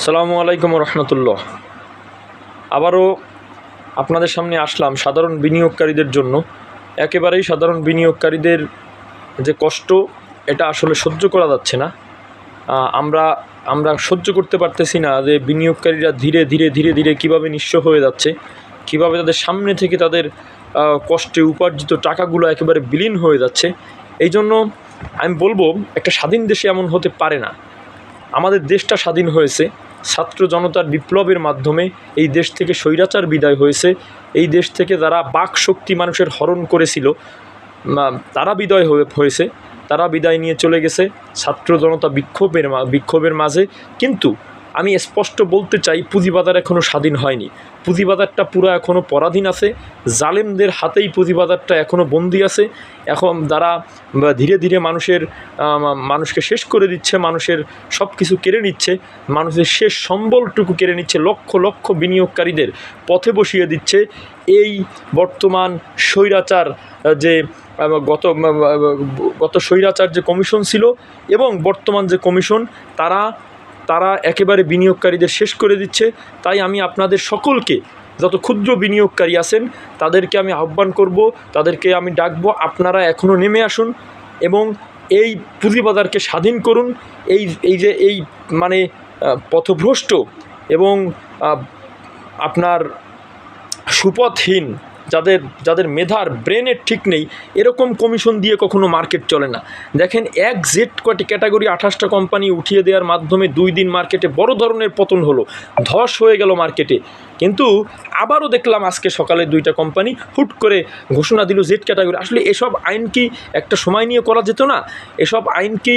আসসালামু আলাইকুম রহমতুল্লাহ। আবারও আপনাদের সামনে আসলাম সাধারণ বিনিয়োগকারীদের জন্য। একেবারেই সাধারণ বিনিয়োগকারীদের যে কষ্ট, এটা আসলে সহ্য করা যাচ্ছে না। আমরা আমরা সহ্য করতে পারতেছি না যে বিনিয়োগকারীরা ধীরে ধীরে ধীরে ধীরে কীভাবে নিঃস্ব হয়ে যাচ্ছে, কীভাবে তাদের সামনে থেকে তাদের কষ্টে উপার্জিত টাকাগুলো একেবারে বিলীন হয়ে যাচ্ছে। এই জন্য আমি বলব, একটা স্বাধীন দেশে এমন হতে পারে না। আমাদের দেশটা স্বাধীন হয়েছে। ছাত্র জনতার বিপ্লবের মাধ্যমে এই দেশ থেকে স্বৈরাচার বিদায় হয়েছে। এই দেশ থেকে যারা বাক শক্তি মানুষের হরণ করেছিল তারা বিদায় হয়ে হয়েছে। তারা বিদায় নিয়ে চলে গেছে। ছাত্র জনতা বিক্ষোভের বিক্ষোভের মাঝে। কিন্তু আমি স্পষ্ট বলতে চাই, পুঁজিবাজার এখনও স্বাধীন হয়নি। পুঁজিবাজারটা পুরো এখনও পরাধীন আছে। জালেমদের হাতেই পুঁজিবাজারটা এখনও বন্দি আছে। এখন বা ধীরে ধীরে মানুষের মানুষকে শেষ করে দিচ্ছে, মানুষের সব কিছু কেড়ে নিচ্ছে, মানুষের শেষ সম্বলটুকু কেড়ে নিচ্ছে, লক্ষ লক্ষ বিনিয়োগকারীদের পথে বসিয়ে দিচ্ছে। এই বর্তমান স্বৈরাচার যে গত গত স্বৈরাচার যে কমিশন ছিল এবং বর্তমান যে কমিশন, তারা তারা একেবারে বিনিয়োগকারীদের শেষ করে দিচ্ছে। তাই আমি আপনাদের সকলকে, যত ক্ষুদ্র বিনিয়োগকারী আছেন, তাদেরকে আমি আহ্বান করব, তাদেরকে আমি ডাকবো, আপনারা এখনও নেমে আসুন এবং এই পুঁজিবাজারকে স্বাধীন করুন। এই এই যে, এই মানে পথভ্রষ্ট এবং আপনার সুপথহীন যাদের যাদের মেধার ব্রেনের ঠিক নেই, এরকম কমিশন দিয়ে কখনো মার্কেট চলে না। দেখেন এক জেড কটি ক্যাটাগরি আঠাশটা কোম্পানি উঠিয়ে দেওয়ার মাধ্যমে দুই দিন মার্কেটে বড় ধরনের পতন হলো। ধস হয়ে গেল মার্কেটে কিন্তু আবারও দেখলাম আজকে সকালে দুইটা কোম্পানি হুট করে ঘোষণা দিল জেড ক্যাটাগরি আসলে এসব আইন কি একটা সময় নিয়ে করা যেত না? এসব আইন কি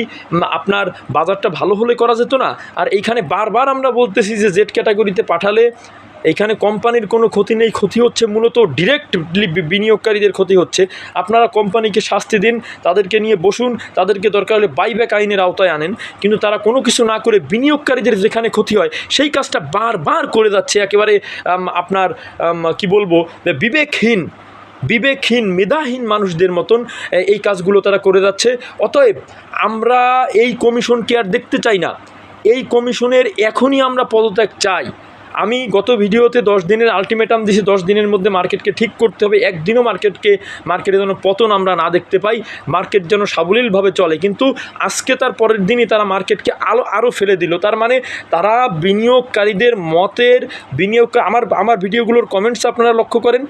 আপনার বাজারটা ভালো হলে করা যেত না? আর এইখানে বারবার আমরা বলতেছি যে জেড ক্যাটাগরিতে পাঠালে এইখানে কোম্পানির কোনো ক্ষতি নেই, ক্ষতি হচ্ছে মূলত ডিরেক্ট বিনিয়োগকারীদের ক্ষতি হচ্ছে। আপনারা কোম্পানিকে শাস্তি দিন, তাদেরকে নিয়ে বসুন, তাদেরকে দরকার হলে বাইব্যাক আইনের আওতায় আনেন। কিন্তু তারা কোনো কিছু না করে বিনিয়োগকারীদের যেখানে ক্ষতি হয়, সেই কাজটা বারবার করে যাচ্ছে। একেবারে আপনার কি বলব বিবেকহীন বিবেকহীন, মেধাহীন মানুষদের মতন এই কাজগুলো তারা করে যাচ্ছে। অতএব আমরা এই কমিশনকে আর দেখতে চাই না। এই কমিশনের এখনই আমরা পদত্যাগ চাই। আমি গত ভিডিওতে দশ দিনের আলটিমেটাম দিয়েছি দশ দিনের মধ্যে মার্কেটকে ঠিক করতে হবে, একদিনও মার্কেটকে মার্কেটে যেন পতন আমরা না দেখতে পাই মার্কেট যেন সাবলীলভাবে চলে। কিন্তু আজকে তার পরের দিনই তারা মার্কেটকে আলো আরও ফেলে দিল। তার মানে তারা বিনিয়োগকারীদের মতের বিনিয়োগ, আমার আমার ভিডিওগুলোর কমেন্টস আপনারা লক্ষ্য করেন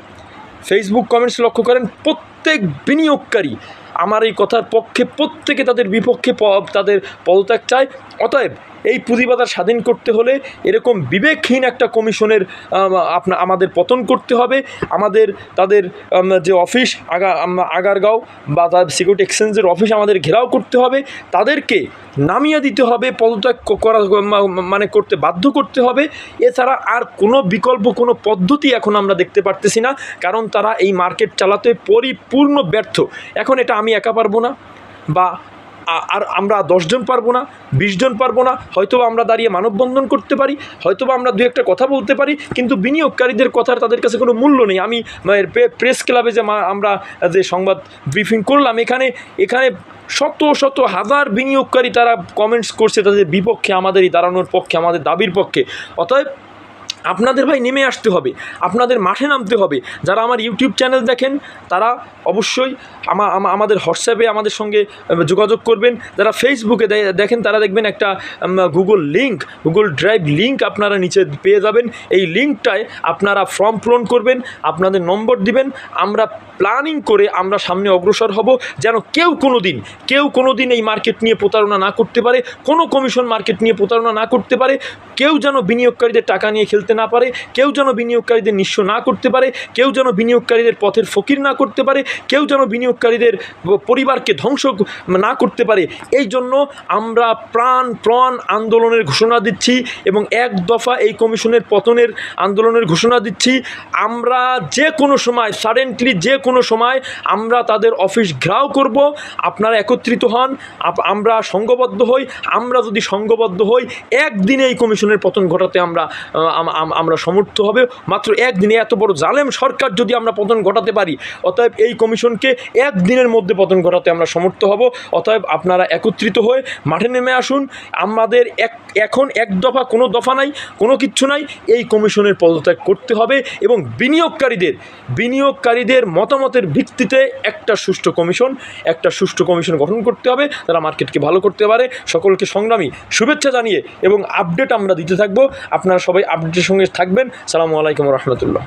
ফেসবুক কমেন্টস লক্ষ্য করেন, প্রত্যেক বিনিয়োগকারী আমার এই কথার পক্ষে, প্রত্যেকে তাদের বিপক্ষে তাদের পদত্যাগ চায়। অতএব এই পুঁজিবাজার স্বাধীন করতে হলে এরকম বিবেকহীন একটা কমিশনের আপনা, আমাদের পতন করতে হবে। আমাদের, তাদের যে অফিস, আগা আগারগাঁও বা তার সিকিউরিটি এক্সচেঞ্জের অফিস আমাদের ঘেরাও করতে হবে। তাদেরকে নামিয়ে দিতে হবে, পদত্যাগ করা মানে করতে বাধ্য করতে হবে। এছাড়া আর কোনো বিকল্প, কোনো পদ্ধতি এখন আমরা দেখতে পারতেছি না, কারণ তারা এই মার্কেট চালাতে পরিপূর্ণ ব্যর্থ। এখন এটা আমি একা পারব না বা আর আমরা দশজন পারব না বিশজন পারব না হয়তোবা আমরা দাঁড়িয়ে মানববন্ধন করতে পারি হয়তো আমরা দু একটা কথা বলতে পারি কিন্তু বিনিয়োগকারীদের কথার তাদের কাছে কোনো মূল্য নেই। আমি মানে, প্রেস ক্লাবে যে আমরা যে সংবাদ ব্রিফিং করলাম এখানে এখানে শত শত হাজার বিনিয়োগকারী তারা কমেন্টস করছে তাদের বিপক্ষে আমাদেরই দাঁড়ানোর পক্ষে আমাদের দাবির পক্ষে। অতএব আপনাদের ভাই নেমে আসতে হবে, আপনাদের মাঠে নামতে হবে। যারা আমার ইউটিউব চ্যানেল দেখেন, তারা অবশ্যই আমা, আমা- আমাদের হোয়াটসঅ্যাপে আমাদের সঙ্গে যোগাযোগ করবেন। যারা ফেসবুকে দেখেন, তারা দেখবেন একটা Google link Google drive link আপনারা নিচে পেয়ে যাবেন। এই লিঙ্কটায় আপনারা ফর্ম পূরণ করবেন, আপনাদের নম্বর দিবেন। আমরা প্ল্যানিং করে আমরা সামনে অগ্রসর হব, যেন কেউ কোনো দিন কেউ কোনো দিন এই মার্কেট নিয়ে প্রতারণা না করতে পারে, কোনো কমিশন মার্কেট নিয়ে প্রতারণা না করতে পারে, কেউ যেন বিনিয়োগকারীদের টাকা নিয়ে খেলতে না পারে, কেউ যেন বিনিয়োগকারীদের নিঃস্ব না করতে পারে, কেউ যেন বিনিয়োগকারীদের পথের ফকির না করতে পারে, কেউ যেন বিনিয়োগকারীদের পরিবারকে ধ্বংস না করতে পারে। এই জন্য আমরা প্রাণ প্রাণ আন্দোলনের ঘোষণা দিচ্ছি এবং এক দফা এই কমিশনের পতনের আন্দোলনের ঘোষণা দিচ্ছি। আমরা যে কোনো সময় সাডেন্টলি যে কোনো সময় আমরা তাদের অফিস ঘেরাও করব। আপনারা একত্রিত হন আমরা সংঘবদ্ধ হই। আমরা যদি সংঘবদ্ধ হই, একদিনে এই কমিশনের পতন ঘটাতে আমরা আমরা সমর্থ হবে। মাত্র একদিনে এত বড় জালেম সরকার যদি আমরা পতন ঘটাতে পারি, অতএব এই কমিশনকে একদিনের মধ্যে পতন ঘটাতে আমরা সমর্থ হব। অতএব আপনারা একত্রিত হয়ে মাঠে নেমে আসুন। আমাদের এক এখন এক দফা কোনো দফা নাই, কোনো কিচ্ছু নাই। এই কমিশনের পদত্যাগ করতে হবে এবং বিনিয়োগকারীদের বিনিয়োগকারীদের মতামতের ভিত্তিতে একটা সুষ্ঠু কমিশন একটা সুষ্ঠু কমিশন গঠন করতে হবে। তারা মার্কেটকে ভালো করতে পারে। সকলকে সংগ্রামী শুভেচ্ছা জানিয়ে এবং আপডেট আমরা দিতে থাকব। আপনারা সবাই আপডেটের সঙ্গে থাকবেন। সালামু আলাইকুম রহমতুল্লাহ।